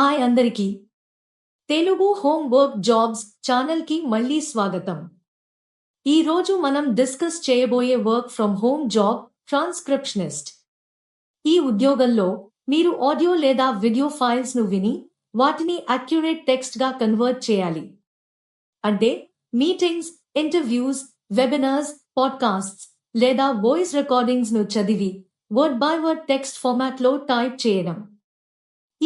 Hi అందరికీ. Telugu home work jobs ఛానల్కి మళ్ళీ స్వాగతం. ఈరోజు మనం డిస్కస్ చేయబోయే work from home job transcriptionist. ఈ ఉద్యోగంలో మీరు ఆడియో లేదా వీడియో ఫైల్స్ను విని వాటిని అక్యురేట్ టెక్స్ట్గా కన్వర్ట్ చేయాలి. అంటే మీటింగ్స్ ఇంటర్వ్యూస్ వెబినార్స్ పాడ్కాస్ట్స్ లేదా వాయిస్ రికార్డింగ్స్ను చదివి వర్డ్ బై వర్డ్ టెక్స్ట్ ఫార్మాట్లో టైప్ చేయడం.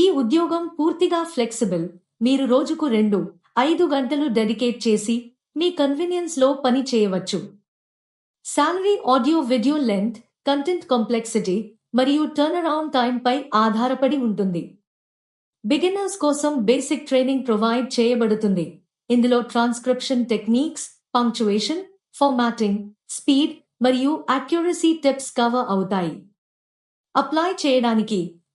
ఈ ఉద్యోగం పూర్తిగా ఫ్లెక్సిబుల్. మీరు రోజుకు రెండు ఐదు గంటలు డెడికేట్ చేసి మీ కన్వీనియన్స్లో పని చేయవచ్చు. Salary audio video length content complexity మరియు టర్న్ అరౌండ్ టైం పై ఆధారపడి ఉంటుంది. బిగినర్స్ కోసం బేసిక్ ట్రైనింగ్ ప్రొవైడ్ చేయబడుతుంది. ఇందులో transcription techniques punctuation formatting speed మరియు యాక్యురసీ టిప్స్ కవర్ అవుతాయి. అప్లై చేయడానికి